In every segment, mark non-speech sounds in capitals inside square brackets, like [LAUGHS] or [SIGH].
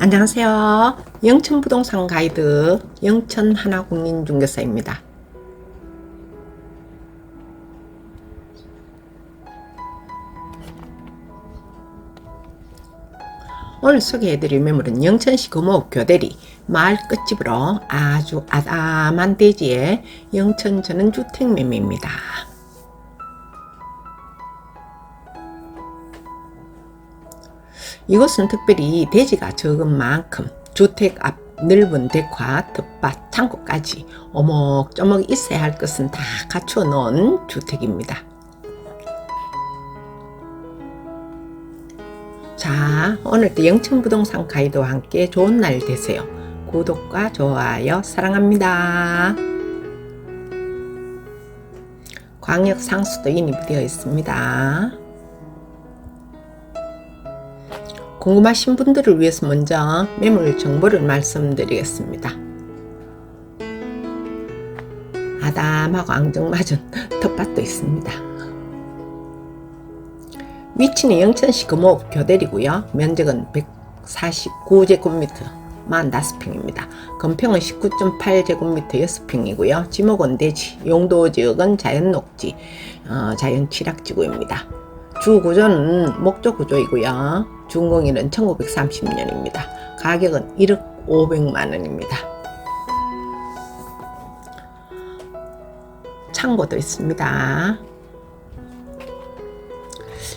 안녕하세요. 영천 부동산 가이드 영천 하나공인중개사입니다. 오늘 소개해드릴 매물은 영천시 금호읍 교대리 마을 끝집으로 아주 아담한 대지의 영천 전원주택 매매입니다. 이곳은 특별히 대지가 적은 만큼 주택 앞 넓은 덱과 텃밭, 창고까지 오목조목 있어야 할 것은 다 갖추어 놓은 주택입니다. 자, 오늘도 영천부동산 가이드와 함께 좋은 날 되세요. 구독과 좋아요 사랑합니다. 광역 상수도 인입 되어 있습니다. 궁금하신 분들을 위해서 먼저 매물 정보를 말씀드리겠습니다. 아담하고 앙증맞은 텃밭도 있습니다. 위치는 영천시 금호읍 교대리고요. 면적은 149제곱미터 45평입니다. 건평은 19.8제곱미터 6평이고요. 지목은 대지, 용도 지역은 자연녹지, 어, 자연취락지구입니다. 주구조는 목조구조이고요. 준공일은 1930년입니다. 가격은 1억 500만 원입니다. 창고도 있습니다.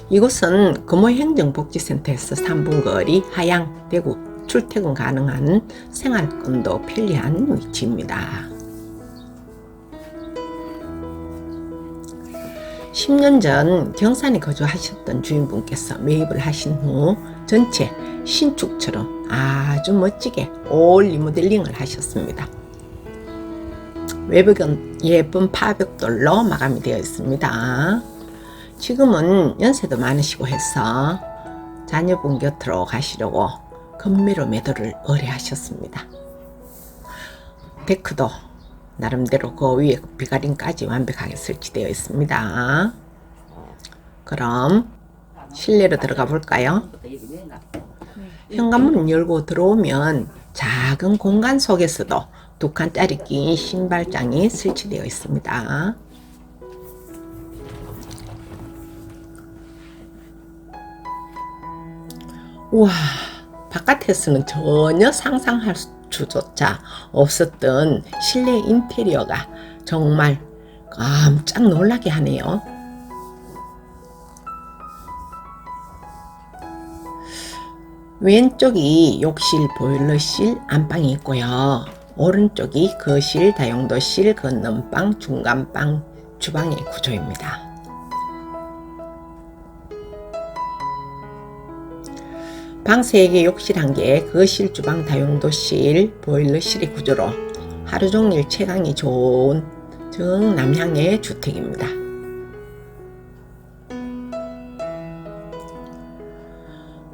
이곳은 금호행정복지센터에서 3분 거리 하양, 대구 출퇴근 가능한 생활권도 편리한 위치입니다. 10년 전 경산에 거주하셨던 주인분께서 매입을 하신 후 전체 신축처럼 아주 멋지게 올 리모델링을 하셨습니다. 외벽은 예쁜 파벽돌로 마감이 되어 있습니다. 지금은 연세도 많으시고 해서 자녀분 곁으로 가시려고 건매로 매도를 의뢰하셨습니다. 데크도 나름대로 그 위에 비가림까지 완벽하게 설치되어 있습니다. 그럼 실내로 들어가 볼까요? 현관문 열고 들어오면 작은 공간 속에서도 두 칸짜리 낀 신발장이 설치되어 있습니다. 우와, 바깥에서는 전혀 상상할 수 조차 없었던 실내 인테리어가 정말 깜짝 놀라게 하네요. 왼쪽이 욕실, 보일러실, 안방이 있고요. 오른쪽이 거실, 다용도실, 건넌방, 중간방, 주방의 구조입니다. 방 3개, 욕실 1개, 거실, 주방, 다용도실, 보일러실의 구조로 하루 종일 채광이 좋은 정남향의 주택입니다.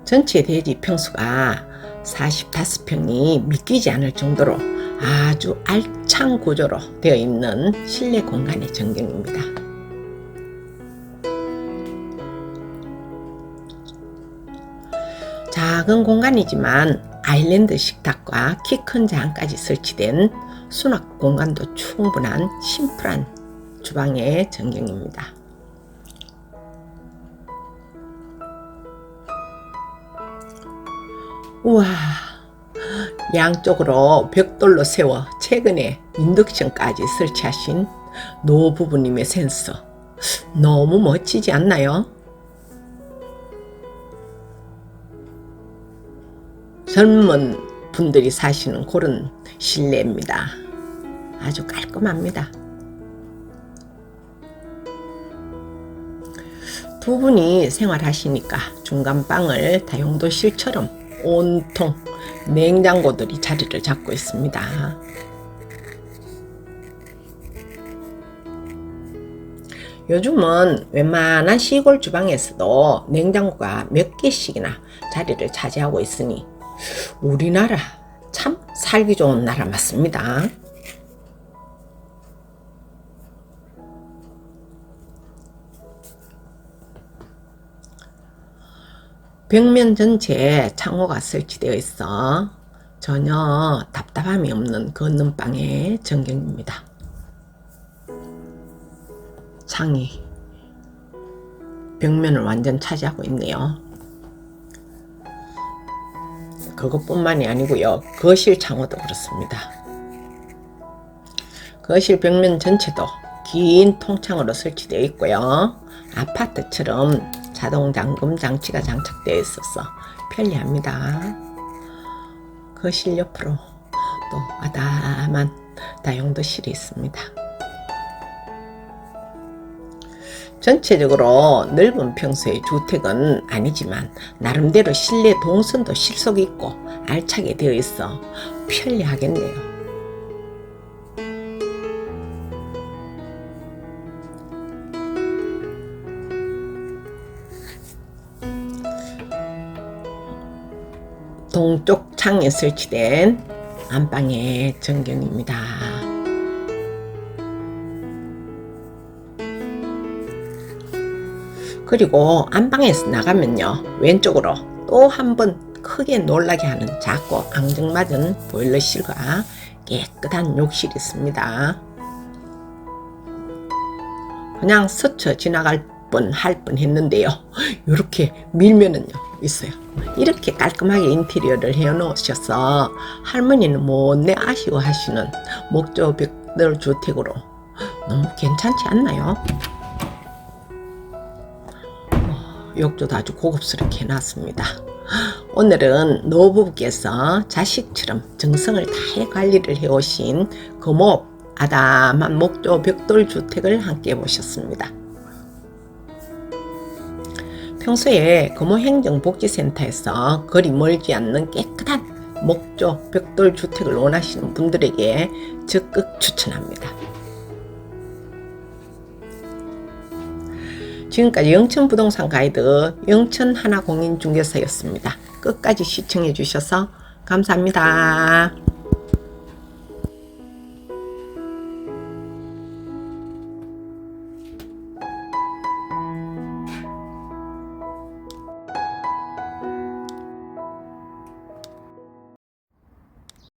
전체 대지 평수가 45평이 믿기지 않을 정도로 아주 알찬 구조로 되어 있는 실내 공간의 전경입니다. 작은 공간이지만 아일랜드 식탁과 키 큰 장까지 설치된 수납 공간도 충분한 심플한 주방의 전경입니다. 우와, 양쪽으로 벽돌로 세워 최근에 인덕션까지 설치하신 노부부님의 센서. 너무 멋지지 않나요? 젊은 분들이 사시는 그런 실내입니다. 아주 깔끔합니다. 두 분이 생활하시니까 중간 방을 다용도실처럼 온통 냉장고들이 자리를 잡고 있습니다. 요즘은 웬만한 시골 주방에서도 냉장고가 몇 개씩이나 자리를 차지하고 있으니 우리나라 참 살기 좋은 나라 맞습니다. 벽면 전체에 창호가 설치되어 있어 전혀 답답함이 없는 건넌방의 전경입니다. 창이 벽면을 완전 차지하고 있네요. 그것뿐만이 아니고요. 거실 창호도 그렇습니다. 거실 벽면 전체도 긴 통창으로 설치되어 있고요. 아파트처럼 자동 잠금 장치가 장착되어 있어서 편리합니다. 거실 옆으로 또 아담한 다용도실이 있습니다. 전체적으로 넓은 평수의 주택은 아니지만 나름대로 실내 동선도 실속 있고 알차게 되어 있어 편리하겠네요. 동쪽 창에 설치된 안방의 전경입니다. 그리고 안방에서 나가면요 왼쪽으로 또 한 번 크게 놀라게 하는 작고 앙증맞은 보일러실과 깨끗한 욕실이 있습니다. 그냥 스쳐 지나갈 뻔 할 뻔 했는데요. [LAUGHS] 이렇게 밀면은요 있어요. 이렇게 깔끔하게 인테리어를 해 놓으셔서 할머니는 못내 아쉬워하시는 목조 벽돌 주택으로 너무 괜찮지 않나요? 욕조도 아주 고급스럽게 해놨습니다. 오늘은 노부부께서 자식처럼 정성을 다해 관리를 해오신 금옥 아담한 목조 벽돌 주택을 함께 보셨습니다. 평소에 금호행정복지센터에서 거리 멀지 않는 깨끗한 목조 벽돌 주택을 원하시는 분들에게 적극 추천합니다. 지금까지 영천 부동산 가이드 영천 하나공인중개사였습니다. 끝까지 시청해 주셔서 감사합니다.